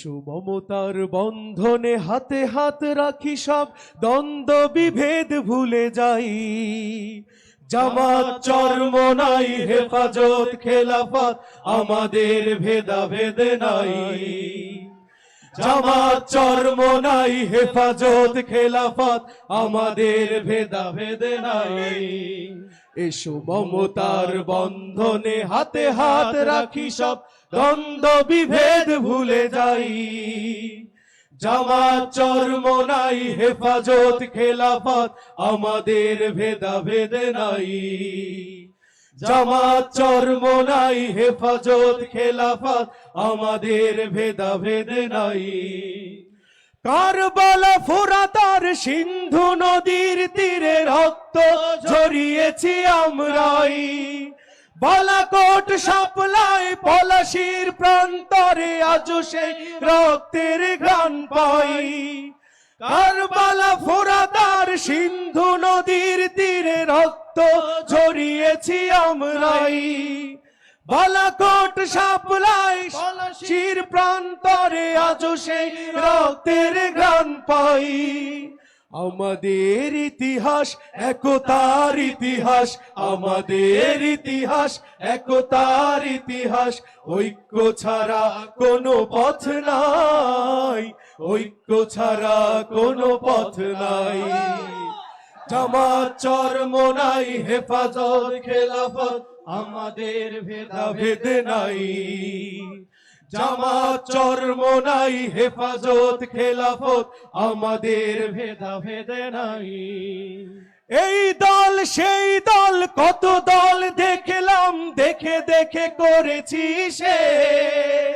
সুমমতার বন্ধনে হাতে হাত রাখি সব দ্বন্দ্ব বিভেদ ভুলে যাই। জামাত চর্ম নাই, হেফাজত, খেলাফত, আমাদের ভেদাভেদ নাই। জামাত, চর্ম নাই, হেফাজত, খেলাফত, আমাদের ভেদাভেদ নাই। এসো মমতার বন্ধনে হাতে হাত রাখি সব, দ্বন্দ্ব বিভেদ ভুলে যাই। জামাত, চর্ম নাই, হেফাজত, খেলাফত, আমাদের ভেদাভেদ নাই। জামাত চর্ম নাই, হেফাজত, খেলাফত, আমাদের ভেদাভেদ নাই। কারবালা ফোরাতার সিন্ধু নদীর তীরে রক্ত ঝরিয়েছি আমরাই। বালাকোট সাপলাই পলাশির প্রান্তরে আজ সেই রক্তের ঘ্রাণ পাই। কারবালা ফোরাতার সিন্ধু নদীর তীরে রক্ত ঝরিয়েছি আমরাই। বালাকোট, সাপলাই, শির প্রান্তরে আজ সেই রক্তের গান পাই। আমাদের ইতিহাস একতার ইতিহাস, আমাদের ইতিহাস একতার ইতিহাস, ঐক্য ছাড়া কোনো পথ নাই। ঐক্য ছাড়া কোনো পথ নাই। জামাত, চর্ম নাই, হেফাজত, খেলাফত আমাদের ভেদাভেদ নাই। জামাত, চর্ম নাই, হেফাজত, খেলাফত আমাদের ভেদাভেদ নাই। এই দল, সেই দল, কত দল দেখলাম, দেখে দেখে করেছি শেষ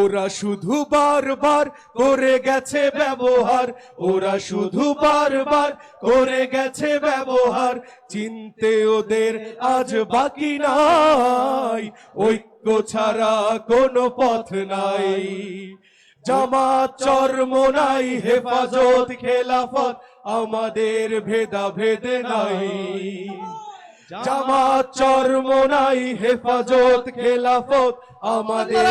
ওরা শুধু বারবার করে গেছে ব্যবহার, ওরা শুধু বারবার করে গেছে ব্যবহার। চিনতে ওদের আজ বাকি নাই, ঐক্য ছাড়া কোনো পথ নাই। জামাত চর্ম নাই, হেফাজত, খেলাফত, আমাদের ভেদাভেদ নাই। জামাত চরমোনাই নাই হেফাজত খেলাফত আমাদের